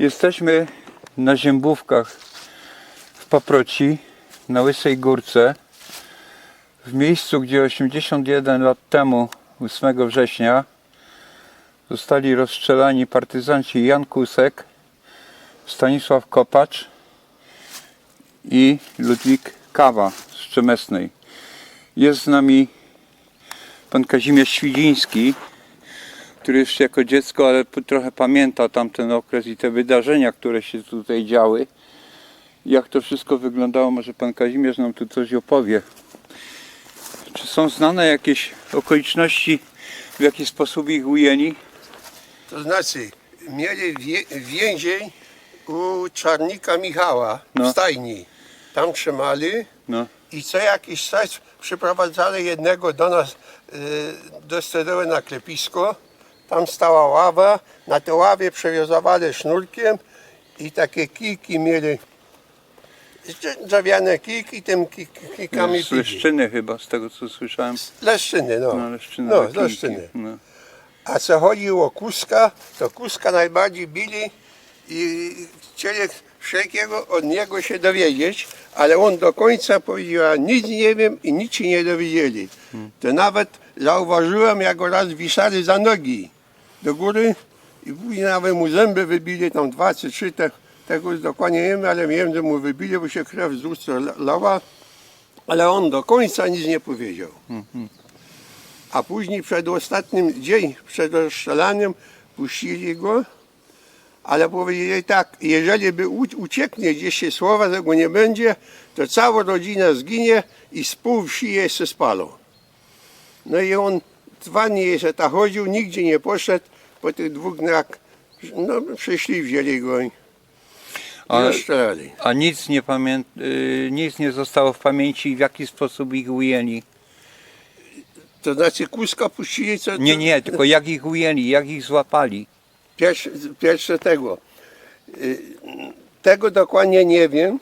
Jesteśmy na Ziębówkach w Paproci, na Łysej Górce, w miejscu, gdzie 81 lat temu, 8 września, zostali rozstrzelani partyzanci Jan Kusek, Stanisław Kopacz i Ludwik Kawa z Czemesnej. Jest z nami pan Kazimierz Świdziński, który jeszcze jako dziecko, ale trochę pamięta tamten okres i te wydarzenia, które się tutaj działy. Jak to wszystko wyglądało, może pan Kazimierz nam tu coś opowie. Czy są znane jakieś okoliczności, w jaki sposób ich ujęli? To znaczy, mieli wie, więzień u czarnika Michała No. w stajni. Tam trzymali No, i co jakiś czas przyprowadzali jednego do nas y, do na klepisko. Tam stała ława, na tej ławie przewiązywali sznurkiem i takie kijki mieli, drze- drzewiane kijki, tym ki- ki- kijkami z pili. Leszczyny chyba, z tego co słyszałem. Leszczyny, no. No, Leszczyny. no, takie z Leszczyny. No. A co chodziło o Kuska, to Kuska najbardziej bili i chcieli wszelkiego od niego się dowiedzieć, ale on do końca powiedział, nic nie wiem i nic się nie dowiedzieli. To nawet zauważyłem, jak go raz wisali za nogi do góry i później nawet mu zęby wybili, tam dwa czy trzy, te, tego już dokładnie nie wiem, ale wiem, że mu wybili, bo się krew z ust la- lała, ale on do końca nic nie powiedział. A później przed ostatnim dzień, przed rozstrzelaniem puścili go, ale powiedzieli tak, jeżeli by ucieknie gdzieś się słowa, tego nie będzie, to cała rodzina zginie i z pół wsi jej się spalą. No i on dwa dni jeszcze tak chodził, nigdzie nie poszedł, po tych dwóch dniach no, przyszli, wzięli go i, Ale- rozstrzelali. A nic nie, pamię... y, nic nie zostało w pamięci, w jaki sposób ich ujęli. To znaczy Kuska puścili, co... Nie, nie, tylko jak ich ujęli, jak ich złapali. Pierwsze, pierwsze tego. Y, Tego dokładnie nie wiem.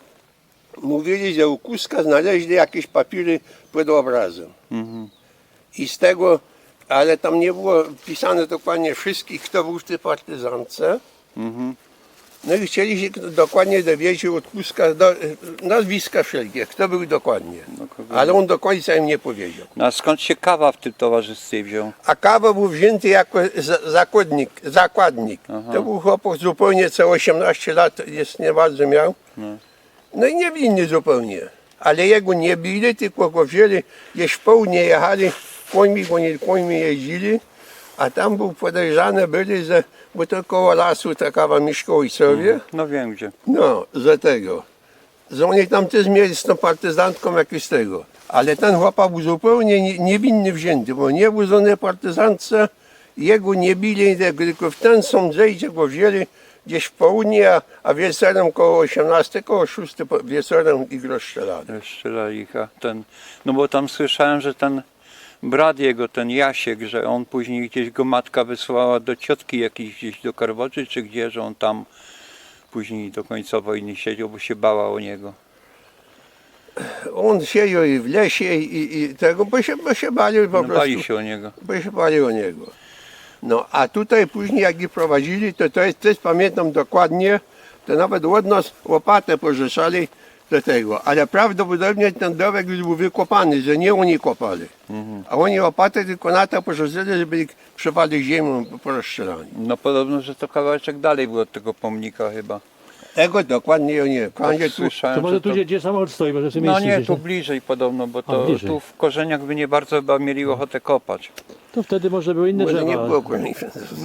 Mówili, że u Kuska znaleźli jakieś papiry pod obrazem. Mhm. I z tego, ale tam nie było pisane dokładnie wszystkich, kto był w tej partyzance. Mhm. No i chcieli się dokładnie dowiedzieć od Kuska do, nazwiska wszelkie, kto był dokładnie. No, Ale on do końca im nie powiedział. No, a skąd się kawa w tym towarzystwie wziął? A kawa był wzięty jako za- zakładnik. zakładnik. Aha. To był chłopak zupełnie co 18 lat, jest nie bardzo miał. No. No i niewinny zupełnie. Ale jego nie bili, tylko go wzięli, gdzieś w południe jechali końmi, bo nie końmi jeździli. A tam był podejrzany byli, że, bo to koło lasu ta kawa mieszka ojcowie. No wiem gdzie. No, za tego. Że oni tam też mieli z tą partyzantką jakieś tego. Ale ten chłopak był zupełnie nie- niewinny wzięty, bo nie był żadnej partyzantce, jego nie bili, tylko w ten sąd gdzie go wzięli gdzieś w południe, a, a wieczorem koło 18, koło 6 po- wieczorem ich rozstrzelali. Strzelali ich, a ten... No bo tam słyszałem, że ten brat jego, ten Jasiek, że on później gdzieś go matka wysłała do ciotki jakiejś gdzieś do Karwoczy, czy gdzie, że on tam później do końca wojny siedział, bo się bała o niego. On siedział i w lesie i, i, tego, bo się, bo się bali po No, prostu. bali się o niego. bo się bali o niego. No a tutaj później jak ich prowadzili, to, to jest, też pamiętam dokładnie, to nawet od nas łopatę pożyczali do tego, ale prawdopodobnie ten dołek już był wykopany, że nie oni kopali. A oni łopatę tylko na to pożyczali, żeby ich przewali ziemią porozstrzelani. No podobno, że to kawałeczek dalej był od tego pomnika chyba. Tego dokładnie ja nie wiem. Tak Kądzie tu, słyszałem, To może że tu, gdzie, gdzie samochód stoi, może w tym No miejscu nie, gdzieś, tu bliżej podobno, bo A, to bliżej. tu w korzeniach by nie bardzo chyba mieli ochotę kopać. To wtedy może były inne może drzewa. nie było koni.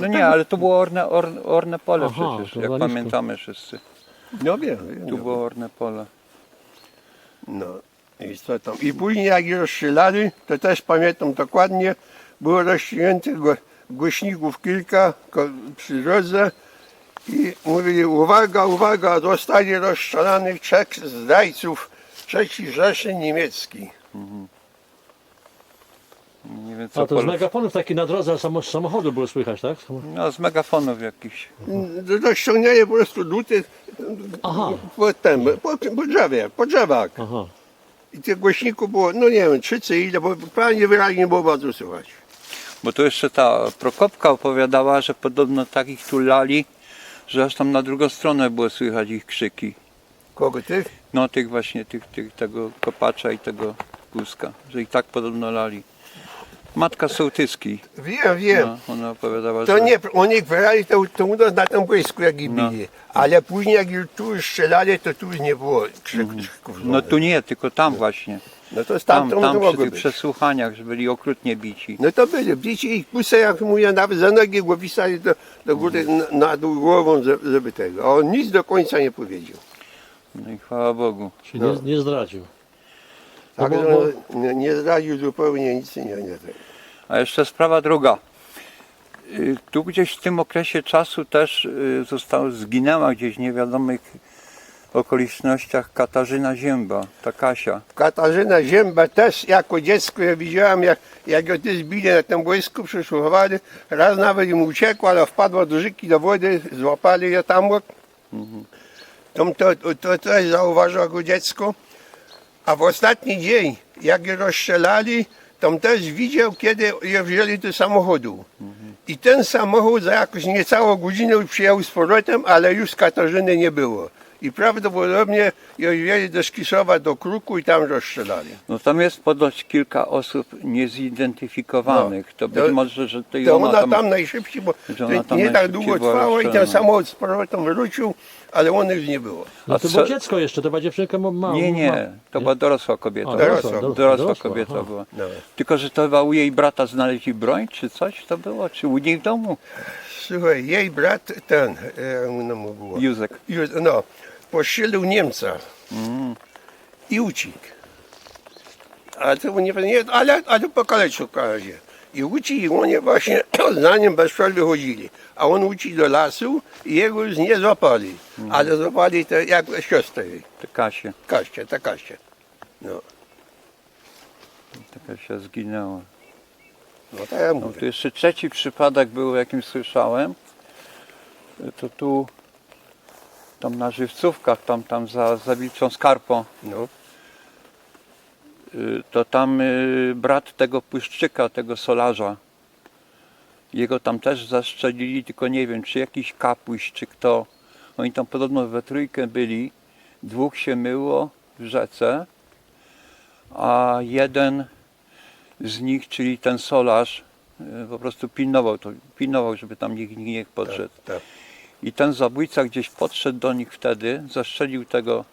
No nie, ale to było orne, or, orne pole Aha, przecież, to jak pamiętamy wszyscy. No wiem, wiem. Tu było orne pole. No i co tam. I później jak ich rozstrzelali, to też pamiętam dokładnie, było rozstrzygniętych głośników kilka przy drodze i mówili uwaga, uwaga, zostali rozstrzelanych trzech zdrajców III Rzeszy Niemieckiej. Nie wiem co A to z megafonów taki na drodze samo, z samochodu było słychać, tak? No z megafonów jakichś. Rozciągnęli po prostu luty Aha. po, tym, po, po drzewie, po drzewach. Aha. I tych głośników było, no nie wiem, trzy czy ile, bo prawie wyraźnie było bardzo słychać. Bo tu jeszcze ta Prokopka opowiadała, że podobno takich tu lali, że aż tam na drugą stronę było słychać ich krzyki. Kogo tych? No tych właśnie, tych, tych, tego kopacza i tego Guska, że i tak podobno lali. Matka sołtyski, Wiem, wiem. no, ona opowiadała, To że... nie, oni grali to, to u nas na tym boisku, jak ich No. Ale później jak już tu strzelali, to tu już nie było krzyk, krzyków. No tu nie, tylko tam właśnie. no to Tam, stamtąd tam przy mogło tych być. przesłuchaniach, że byli okrutnie bici. No to byli, bici ich kusy, jak mówię, nawet za nogi go wisali do, do góry na, na dół głową, żeby, żeby tego. A on nic do końca nie powiedział. No i chwała Bogu. Czyli No. nie, nie zdradził. Tak, bo- no, nie, nie zdradził zupełnie nic, nie, nie. A jeszcze sprawa druga. Y, Tu gdzieś w tym okresie czasu też y, została, zginęła gdzieś w niewiadomych okolicznościach Katarzyna Zięba, ta Kasia. Katarzyna Zięba też jako dziecko ja widziałam, jak, jak ją ty zbili na tym boisku, przeszłowali. Raz nawet im uciekła, ale wpadła do rzeki, do wody, złapali ją tam. To, to, to, to też zauważyła go dziecko. A w ostatni dzień, jak je rozstrzelali, tam też widział, kiedy je wzięli do samochodu. I ten samochód za jakąś niecałą godzinę przyjechał z powrotem, ale już Katarzyny nie było. I prawdopodobnie ją wzięli do Szkiszowa, do Kruku i tam rozstrzelali. No tam jest ponoć kilka osób niezidentyfikowanych. To być To- może, że to i To ona, tam... tam najszybciej, bo że ona to tam nie tak najszybciej długo była trwało i ten rozstrzelana. samochód z powrotem wrócił, ale on już nie było. No A to było dziecko jeszcze, to była dziewczynka ma, ma, Nie, nie, to była dorosła kobieta. A, dorosła, dorosła, dorosła, kobieta aha. była. No. Tylko, że to chyba u jej brata znaleźli broń, czy coś to było, czy u niej w domu? Słuchaj, jej brat, ten, e, jak mu mu było, Józek. No, postrzelił Niemca i uciekł. Ale to nie, nie ale, ale pokaleczył razie. I uciekł i oni właśnie za nim bez przerwy chodzili. A on uciekł do lasu i jego już nie złapali. Ale złapali te, jak siostrę jej, Te Kasie. Kaście, ta Kaście. No, Ta Kasia zginęła. no tak ja No, mówię. tu jeszcze trzeci przypadek był, o jakim słyszałem. To tu, tam na Żywcówkach, tam, tam za, za Wilczą Skarpą, No, to tam y, brat tego Puszczyka, tego solarza, jego tam też zastrzelili, tylko nie wiem, czy jakiś kapuś, czy kto. Oni tam podobno we trójkę byli, dwóch się myło w rzece, a jeden z nich, czyli ten solarz, y, po prostu pilnował to, pilnował, żeby tam nikt nie podszedł. tak. I ten zabójca gdzieś podszedł do nich wtedy, zastrzelił tego,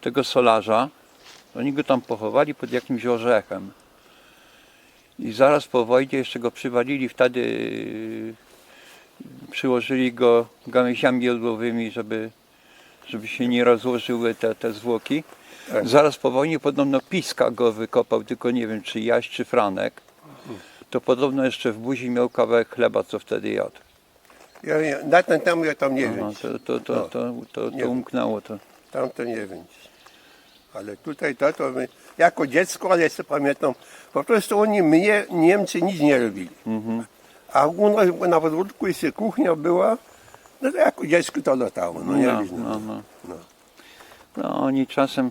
tego solarza. Oni go tam pochowali pod jakimś orzechem. I zaraz po wojnie jeszcze go przywalili, wtedy yy, przyłożyli go gałęziami jodłowymi, żeby, żeby się nie rozłożyły te, te zwłoki. Tak. Zaraz po wojnie podobno Piska go wykopał, tylko nie wiem czy Jaś czy Franek. To podobno jeszcze w buzi miał kawałek chleba, co wtedy jadł. Ja, na ten tam ja tam nie wiem. To, to, to, No. to, to, to wiem. umknęło to. Tam to nie wiem. Ale tutaj to, to my, jako dziecko, ale jeszcze pamiętam, po prostu oni mnie, Niemcy nic nie robili. A u nas na podwórku jeszcze kuchnia była, no to jako dziecko to latało. No, nie No, no, no. No. no oni czasem,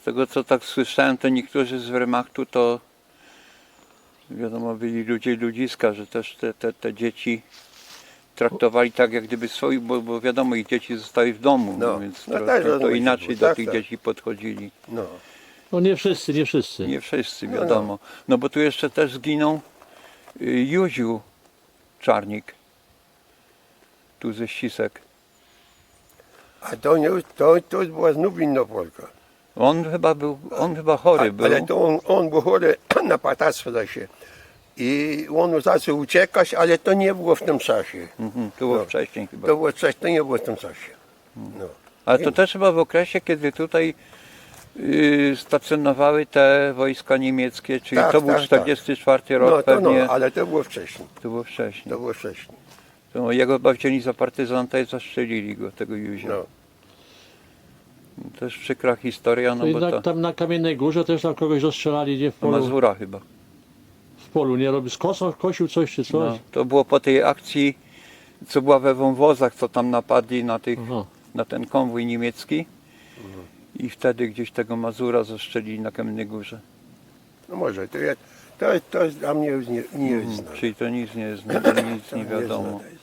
z tego co tak słyszałem, to niektórzy z Wehrmachtu to wiadomo byli ludzie ludziska, że też te, te, te dzieci traktowali tak jak gdyby swoich, bo, bo wiadomo ich dzieci zostały w domu, no, No, więc no to, też to, to rozumiem, inaczej do tak, tych tak. dzieci podchodzili. no. No nie wszyscy, nie wszyscy. Nie wszyscy, No, no. wiadomo. No bo tu jeszcze też zginął y, Józiu Czarnik. Tu ze Ścisek. A to, nie, to, to była znów inna Polka. On chyba był, on chyba chory A, był. ale to on, on był chory na patactwo się. I on zaczął uciekać, ale to nie było w tym czasie. Mhm, to było No. wcześniej chyba. To było coś, to nie było w tym czasie. No. Ale to też chyba w okresie, kiedy tutaj y, stacjonowały te wojska niemieckie, czyli Tak, to był tak, 44 rok No to no, pewnie. ale to było wcześniej. To było wcześniej. To było wcześniej. To jego chyba wzięli za partyzanta i zastrzelili go, tego Józia. No. Też przykra historia, no No bo na, to, tam na Kamiennej Górze też tam kogoś rozstrzelali, nie w to polu, Mazura chyba polu, nie robisz? Kosą, kosił coś czy coś? No, to było po tej akcji, co była we wąwozach, co tam napadli na, tych, na ten konwój niemiecki. I wtedy gdzieś tego Mazura zastrzelili na Kamiennej Górze. No może, to, ja, to, to jest dla mnie już nie, nie jest mhm, znane. Czyli to nic nie jest, nic nie wiadomo. Mhm.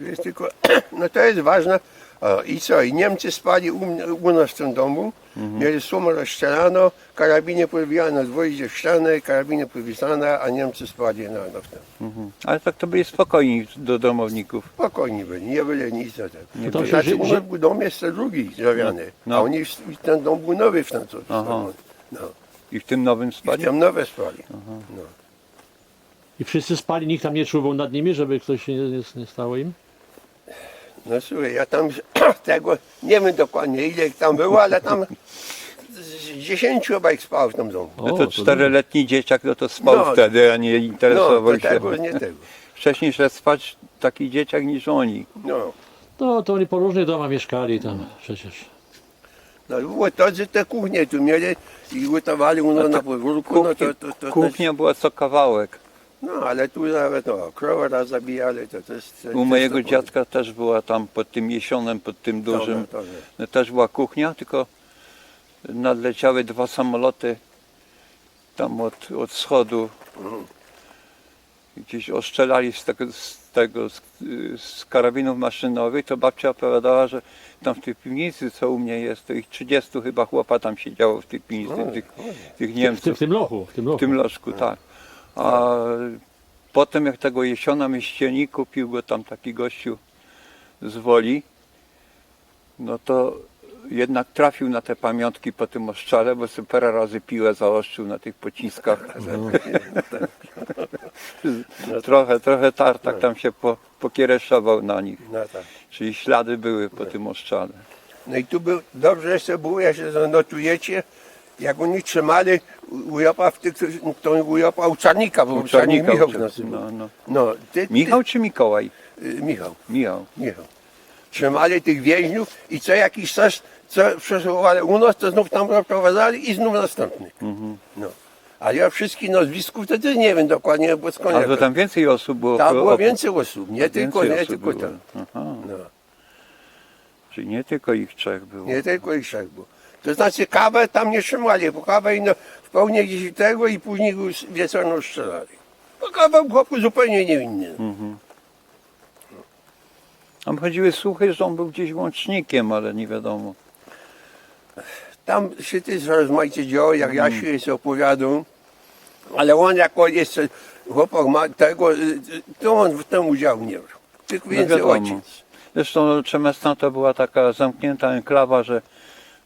jest tylko, no to jest ważne, o, I co? I Niemcy spali u, mnie- u nas w tym domu. Mieli sumę rozstrzelano, karabiny na dwoje w ścianę, karabiny powywisane, a Niemcy spali na, na w tym. Mhm. Ale tak to byli spokojni do domowników. Spokojni byli, nie byli nic na tym. No To to znaczy, u nas był dom jeszcze drugi, drewniany, No. a oni, w- ten dom był nowy w. Aha. No. I w tym nowym I spali? tam nowe spali. No. I wszyscy spali, nikt tam nie czuwał nad nimi, żeby ktoś się nie, nie, nie stało im? No słuchaj, ja tam tego nie wiem dokładnie ile ich tam było, ale tam z dziesięciu chyba ich spało w tym domu. No O, to czteroletni dzieciak no to spał No. wtedy, a nie No, interesował to się. tego, nie tego. Wcześniej szedł spać taki dzieciak niż oni. No. No to oni po różnych domach mieszkali tam przecież. No było to, że te kuchnie tu mieli i gotowali u nas na podwórku, no to, to, to, to Kuchnia była co kawałek. No ale tu nawet no, krowa raz zabijali, to, to jest... to U mojego to- dziadka też była tam pod tym jesionem, pod tym dużym. To, to, No, też była kuchnia, tylko nadleciały dwa samoloty tam od, od schodu. Gdzieś oszczelali z tego, z, tego z, z karabinów maszynowych, to babcia opowiadała, że tam w tej piwnicy, co u mnie jest, to ich 30 chyba chłopa tam siedziało w tej piwnicy, tych, tych W tym, Niemców. w tym lochu, w tym lochu. W tym lożku, tak. A potem jak tego jesiona mieścieni, kupił go tam taki gościu z Woli, no to jednak trafił na te pamiątki po tym oszczale, bo sobie parę razy piłę zaostrzył na tych pociskach. trochę, trochę tartak tam się po, pokiereszował na nich. no, tak. Czyli ślady były po tym oszczale. no i tu był, dobrze jeszcze było, jeszcze zanotujecie, jak oni trzymali u- u Jopa w tych, to u Jopa u Czarnika, bo u Czarnik Michał nazywał. no, no. No, ty, ty, Michał czy Mikołaj? y, Michał. Michał. Michał. Trzymali tych więźniów i co jakiś czas, co przesuwali u nas, to znów tam zaprowadzali i znów następnych. No. A ja wszystkich nazwisków wtedy nie wiem dokładnie, bo skąd A ja to tam więcej osób było. Tam było więcej osób, nie tylko, nie tylko tam. Aha, No. czyli nie tylko ich trzech było. Nie tylko ich trzech było. To znaczy kawę tam nie trzymali, bo kawę no, w pełni gdzieś tego i później już wieczorną strzelali. Bo kawa w chłopu zupełnie niewinny. Tam chodziły słuchy, że on był gdzieś łącznikiem, ale nie wiadomo. Tam się też rozmaicie działo, jak Mhm. ja się opowiadał, ale on jako jeszcze chłopak ma tego, y, y, to on w tym udziału nie brał. Tylko No więcej wiadomo. ojciec. Zresztą Czemesna to była taka zamknięta enklawa, że,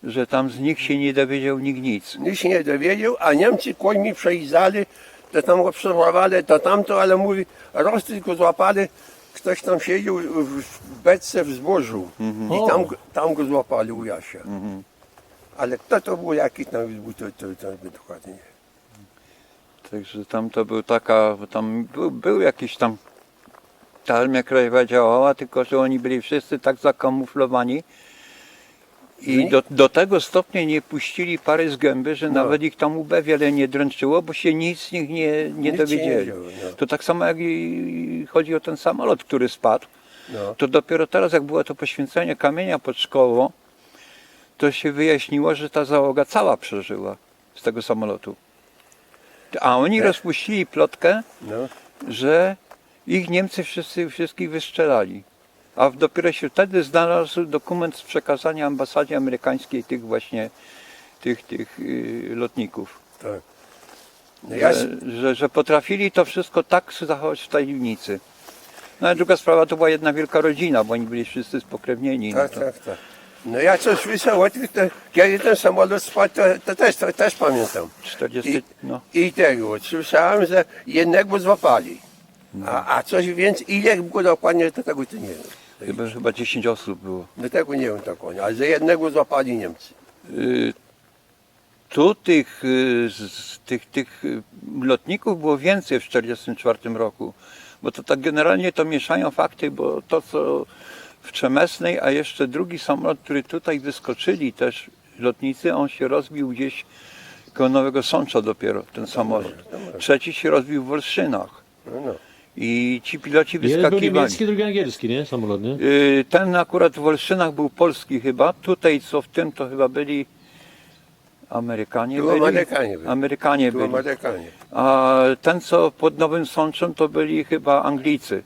że tam z nich się nie dowiedział nikt nic. Nikt się nie dowiedział, a Niemcy końmi przejeżdżali, to tam go to tamto, ale mówi, raz tylko złapali, ktoś tam siedział w beczce w zbożu i O. tam, go- tam go złapali u Jasia. Ale kto to był, jaki tam był, to, to, to dokładnie nie wiem. Także tam to był taka, bo tam był, był jakiś tam, ta Armia Krajowa działała, tylko że oni byli wszyscy tak zakamuflowani i do, do tego stopnia nie puścili pary z gęby, że No. nawet ich tam UB wiele nie dręczyło, bo się nic z nich nie, nie dowiedzieli. no. To tak samo jak i chodzi o ten samolot, który spadł. No. To dopiero teraz, jak było to poświęcenie kamienia pod szkołą, to się wyjaśniło, że ta załoga cała przeżyła z tego samolotu. A oni rozpuścili plotkę, No. że ich Niemcy wszyscy wszystkich wystrzelali. A dopiero się wtedy znalazł dokument z przekazania ambasadzie amerykańskiej tych właśnie tych, tych yy, lotników. Tak. No ja, Że, że, że potrafili to wszystko tak zachować w tajemnicy. No a druga sprawa to była jedna wielka rodzina, bo oni byli wszyscy spokrewnieni. No tak, to, tak, tak. No ja coś słyszałem o to, kiedy ten samolot spadł, to, to, też, to też pamiętam. 40, I, no. I tego, słyszałem, że jednego złapali. A, a coś więcej, ile było dokładnie, to tego to nie wiem. Chyba, chyba 10 osób było. No tego nie wiem dokładnie, ale że jednego złapali Niemcy. Y, Tu tych, y, z- z tych, tych y, lotników było więcej w 1944 roku, bo to tak generalnie to mieszają fakty, bo to co w Trzemesnej, a jeszcze drugi samolot, który tutaj wyskoczyli też lotnicy, on się rozbił gdzieś koło Nowego Sącza dopiero, ten samolot. Trzeci się rozbił w Wolszynach No, no. I ci piloci Jeden był wyskakiwali. niemiecki, drugi angielski, nie? Samolot, nie? Y, Ten akurat w Wolszynach był polski chyba. Tutaj co w tym to chyba byli Amerykanie. Tu byli. Amerykanie byli. Amerykanie Tu byli. Amerykanie. A ten co pod Nowym Sączem to byli chyba Anglicy.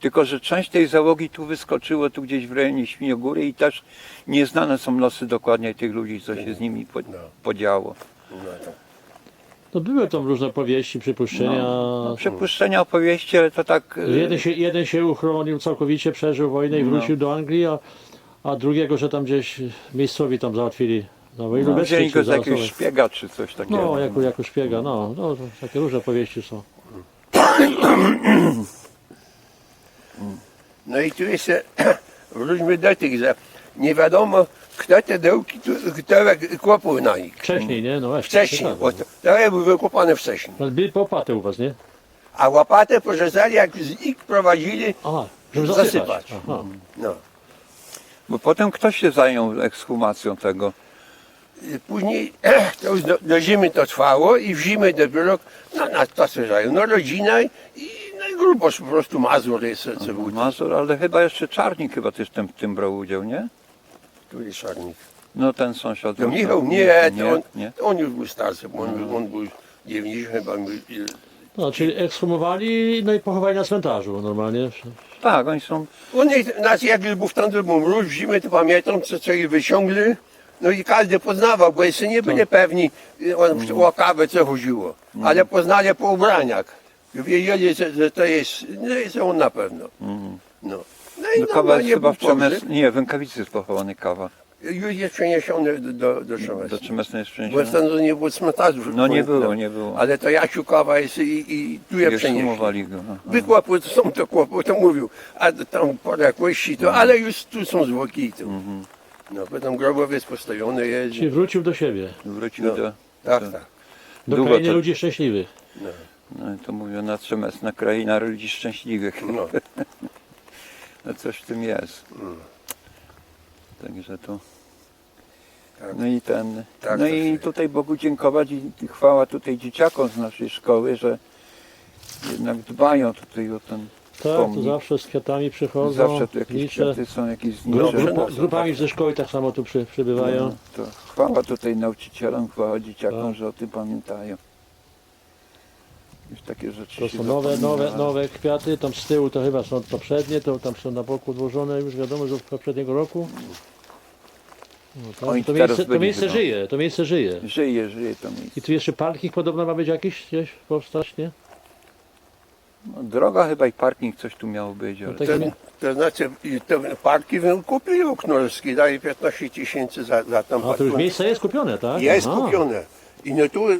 Tylko, że część tej załogi tu wyskoczyło, tu gdzieś w rejonie Świniogóry i też nieznane są losy dokładnie tych ludzi, co się z nimi po, No. podziało. No, to. No były tam różne powieści, przypuszczenia. No, przypuszczenia, opowieści, ale to tak... e, Jeden się, jeden się uchronił całkowicie, przeżył wojnę i No. wrócił do Anglii, a, a drugiego, że tam gdzieś miejscowi tam załatwili. No, i no, wzięli go za jakiegoś szpiega czy coś takiego. No, jako, jako szpiega, no, no, takie różne powieści są. no i tu jeszcze wróćmy do tych, że nie wiadomo, kto te dołki, kto kopał na nich. Wcześniej, nie? No właśnie. Wcześniej, ciekawe. bo to, to były wykopane wcześniej. Ale byli popaty u was, nie? A łopatę porzucali, jak z ich prowadzili, Aha, żeby Zasypać. zasypać. Aha. no. Bo potem ktoś się zajął ekshumacją tego. I Później to już do, do zimy to trwało i w zimę dopiero, no na to słyszałem, no rodzina i, no i grubość po prostu Mazur jest, co był Mazur, ale chyba jeszcze Czarnik chyba też tym, w tym brał udział, nie? Tu jest szarnik. No ten sąsiad. To Michał, nie, to on, nie. to on już był starszy, bo on, był- on był 90 chyba, był, No, czyli ekshumowali, no i pochowali na cmentarzu normalnie. Tak, oni są. On nie, znaczy jak już był w tamtym był mróz, w zimę to pamiętam, co, co ich wyciągli, no i każdy poznawał, bo jeszcze nie byli pewni on, o kawę co chodziło, ale poznali po ubraniach. Wiedzieli, że, że to jest, no jest on na pewno. No. No i No, kawa normalnie jest chyba był w. Nie, w Rękawicy jest pochowany kawa. Już jest przeniesiony do, do, do. Do Przemysłu jest Bo przeniesiony. tam nie było cmentarzu. No nie było, nie było. Ale to Jasiu kawa jest i, i tu je Nie przenieśli. sumowali go. aha. Wykłapy to są to kłopy, to mówił, a tam podległości to, ale już tu są zwłoki. To. No, potem grobowiec postawiony jest. Czyli wrócił do siebie. Wrócił No. do. Tak, tak. Do Długo krainy to- ludzi szczęśliwych. No i to mówią na Trzemesna kraina ludzi szczęśliwych. No. No coś w tym jest. Także to. Tak. No i ten. Tak, no i tutaj Bogu dziękować i chwała tutaj dzieciakom z naszej szkoły, że jednak dbają tutaj o ten Tak, to pomnik. zawsze z kwiatami przychodzą, Zawsze tu jakieś liczę. kwiaty są, jakieś znicze. grupa, grupami ze szkoły tak samo tu przy, przybywają. No, to chwała tutaj nauczycielom, chwała dzieciakom, Tak. że o tym pamiętają. Już takie rzeczy To się są nowe, nowe, zapomina. nowe kwiaty, tam z tyłu to chyba są poprzednie, to tam są na boku odłożone już wiadomo, że z poprzedniego roku. No, tak. Oni to, teraz miejsce, to byli miejsce chyba. żyje, to miejsce żyje. Żyje, żyje to miejsce. I tu jeszcze parking podobno ma być jakiś gdzieś powstać, nie? No, droga chyba i parking coś tu miało być, ale tak- To, to znaczy, i te parki kupili Oknolski, daje 15 tysięcy za, za tam A to już miejsce jest kupione, tak? Jest Aha. kupione. I no tu e,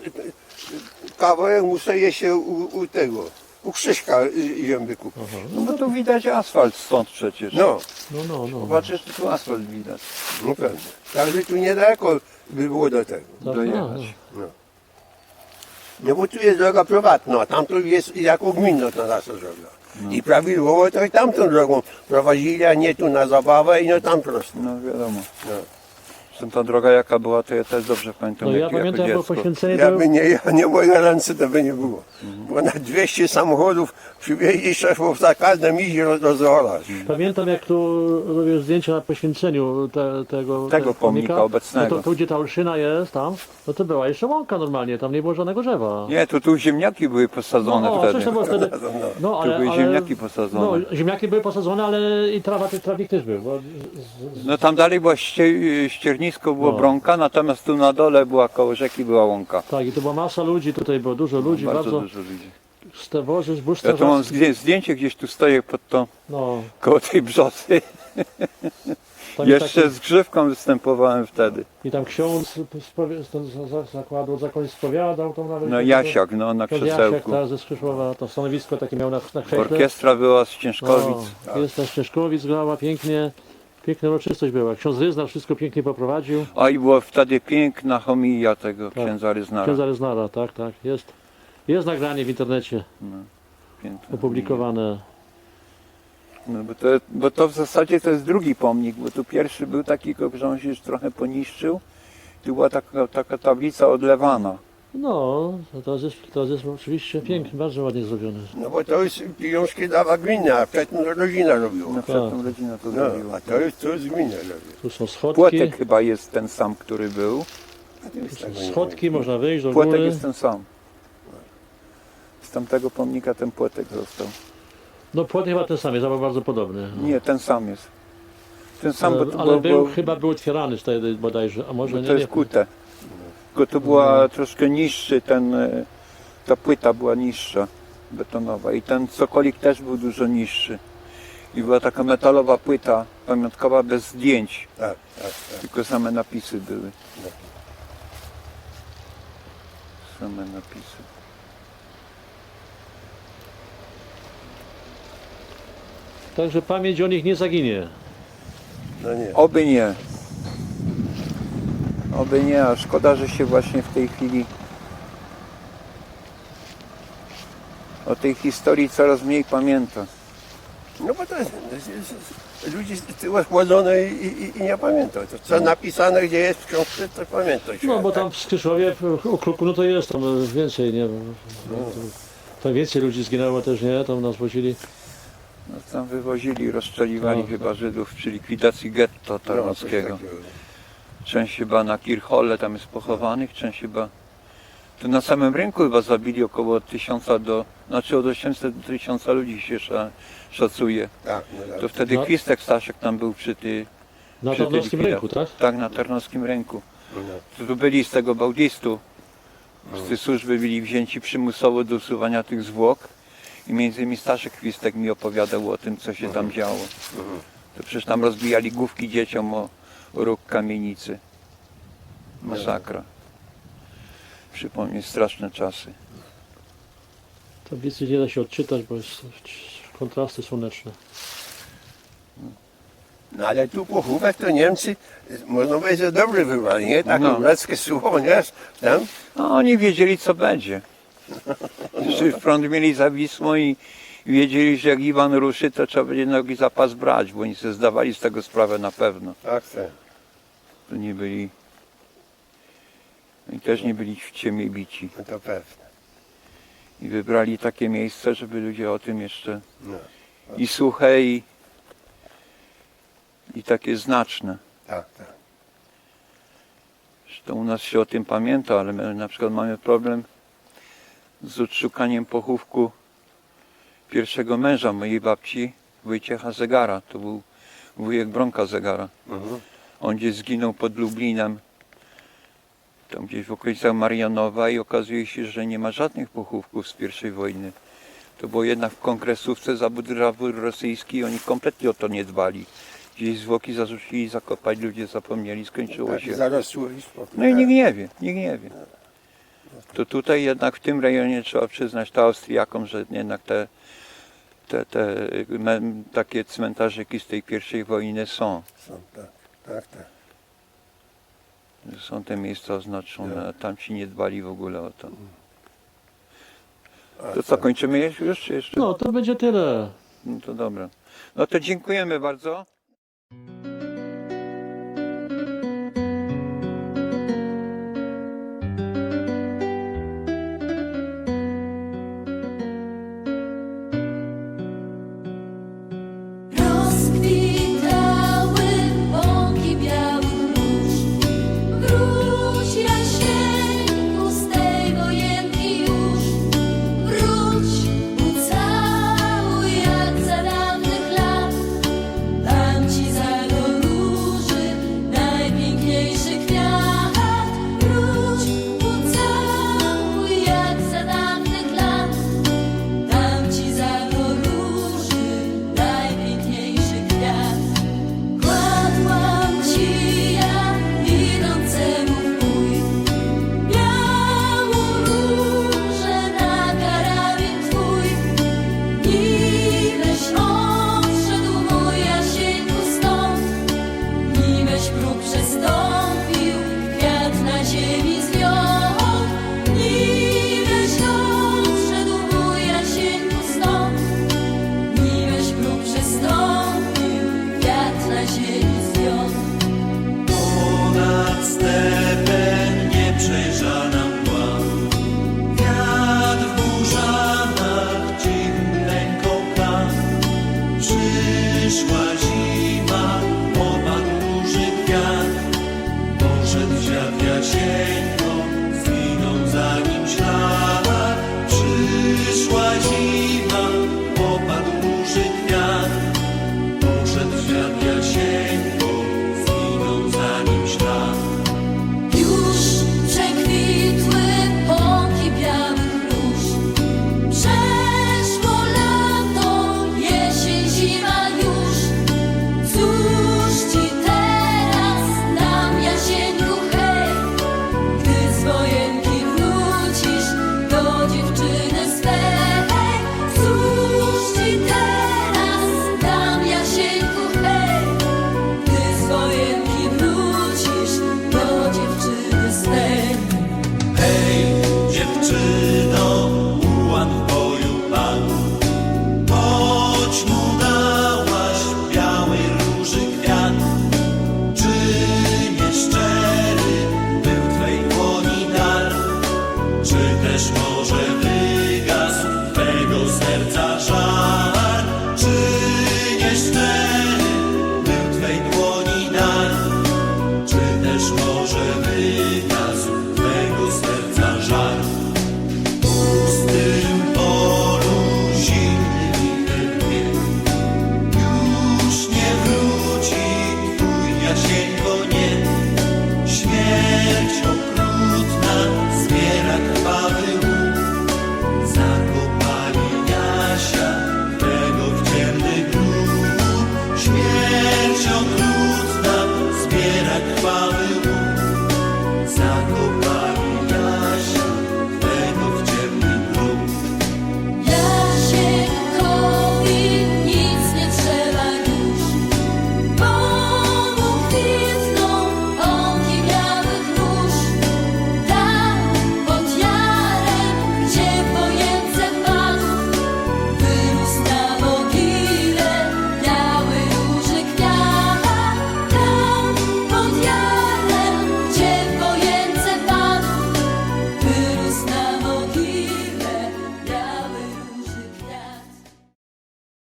kawałek muszę jeszcze u, u tego, u Krzyśka y, wykupić. no bo tu widać asfalt stąd przecież. No, No, no, no. Zobaczysz, tu asfalt widać. no pewnie. Także tu niedaleko by było do tego. Tak, dojechać. No bo tu jest droga prywatna, a tamto jest jako gminna ta nasza droga. I prawidłowo to i tamtą drogą prowadzili, a nie tu na zabawę i no tam prosto. No wiadomo. No. Zresztą ta droga jaka była, to ja też dobrze pamiętam. No ja jak, pamiętam, jako bo dziecko. poświęcenie Ja by nie, ja nie moje ręce to by nie było. Bo na 200 samochodów przywieźli szefów za każdym idzie roz, rozwalać. Pamiętam jak tu robię zdjęcia na poświęceniu te, tego, Tego pomnika obecnego. No to tu gdzie ta olszyna jest, tam, no to była jeszcze łąka normalnie, tam nie było żadnego drzewa. Nie, to tu ziemniaki były posadzone no, wtedy. coś to było wtedy. No, ale, były ale, ziemniaki posadzone. No, ziemniaki były posadzone, ale i trawa, trawnik też był. Bo z, z, No tam dalej była ście, ściernisko, było No. brąka, natomiast tu na dole była koło rzeki była łąka. tak, i to była masa ludzi, tutaj było dużo ludzi, Bardzo, bardzo, dużo ludzi. z te wozy, zbóż Ja tu mam zdję- zdjęcie gdzieś tu stoję pod tą, No, koło tej brzozy. tam Jeszcze z grzywką występowałem wtedy. I tam ksiądz z, z, z zakładu zakoń spowiadał tam nawet. No Jasiak, no na To Jasiak, krzesełku. tak, ze Skrzyszowa, to stanowisko takie miał na, na krześle. Orkiestra była z Ciężkowic. No, jest też Ciężkowic grała pięknie. Piękna uroczystość była. Ksiądz Ryznar wszystko pięknie poprowadził. A i była wtedy piękna homilija tego księdza Ryznara. Księdza Ryznara, tak, tak. Jest, jest nagranie w internecie Piękna opublikowane. No bo to, bo to w zasadzie to jest drugi pomnik, bo tu pierwszy był taki, on się już trochę poniszczył. Tu była taka, taka tablica odlewana. No, to jest, to jest oczywiście pięknie, bardzo ładnie zrobione. No bo to jest pieniążki dała gmina, a przedtem rodzina robiła. No przedtem rodzina to No, zrobiła. a to jest, to jest gmina robi. Tu są schodki. Płotek chyba jest ten sam, który był. Schodki, można wyjść do Płotek góry. jest ten sam. Z tamtego pomnika ten płotek został. No płot chyba ten sam jest, albo bardzo podobny. No. Nie, ten sam jest. Ten sam, bo, ale to, ale bo, był, bo, chyba był otwierany wtedy bodajże, a może bo nie, to nie. jest kute. Tylko to była troszkę niższy ten, e, ta płyta była niższa, betonowa i ten cokolik też był dużo niższy. I była taka metalowa płyta pamiątkowa bez zdjęć, Tak, tak, tak. tylko same napisy były. Same napisy. Także pamięć o nich nie zaginie. No nie. Oby nie. Oby nie, a szkoda, że się właśnie w tej chwili o tej historii coraz mniej pamięta. No bo to jest, to jest, ludzi z tyłu chłodzone i, i, i nie pamięta. To co napisane gdzie jest w książce, to pamięta się. No bo tam w Skrzyszowie, w Okruku, no to jest tam więcej, nie Tam więcej ludzi zginęło też, nie? Tam nas wozili. No, tam wywozili, rozstrzeliwali No. chyba Żydów przy likwidacji getto No, tarnowskiego. takiego. Część chyba na Kirchholle tam jest pochowanych, część chyba... To na samym rynku chyba zabili około tysiąca do... Znaczy od 800 do 1000 ludzi się sza- szacuje. Tak, no tak. To wtedy No. Kwistek Staszek tam był przy tej... Na przy tej Tarnowskim likwidacji. rynku, tak? Tak, na Tarnowskim rynku. No. To tu byli z tego Bałdzistu. Z tej służby byli wzięci przymusowo do usuwania tych zwłok. I między innymi Staszek Kwistek mi opowiadał o tym, co się tam działo. To przecież tam rozbijali główki dzieciom o róg kamienicy. Masakra. Przypomnij straszne czasy. Tablicy nie da się odczytać, bo jest, kontrasty słoneczne. No ale tu pochówek to Niemcy, można powiedzieć, że dobrze wybrali, nie? Takie No. greckie słowo, nie? Tam, No, oni wiedzieli co będzie. Jeszcze front mieli za Wisłą i i wiedzieli, że jak Iwan ruszy, to trzeba będzie nogi za pas brać, bo oni sobie zdawali z tego sprawę na pewno. tak, tak. To nie byli. I też nie byli w ciemię bici. No to pewne. I wybrali takie miejsce, żeby ludzie o tym jeszcze No. i suche i, i takie znaczne. Tak, tak. Zresztą u nas się o tym pamięta, ale my na przykład mamy problem z odszukaniem pochówku pierwszego męża mojej babci, Wojciecha Zegara. To był wujek Bronka Zegara. Mhm. On gdzieś zginął pod Lublinem, tam gdzieś w okolicach Marianowa i okazuje się, że nie ma żadnych pochówków z pierwszej wojny. To było jednak w kongresówce zabór rosyjski i oni kompletnie o to nie dbali. Gdzieś zwłoki zarzucili zakopać, ludzie zapomnieli, skończyło Tak, się. No i nikt nie wie, nikt nie wie. To tutaj jednak w tym rejonie trzeba przyznać to Austriakom, że jednak te, te, te me- takie cmentarzyki z tej pierwszej wojny są. Są, tak, tak, tak. Są te miejsca oznaczone, a tam ci nie dbali w ogóle o to. A, To co, kończymy już- jeszcze? No to będzie tyle. No to dobra. No to dziękujemy bardzo.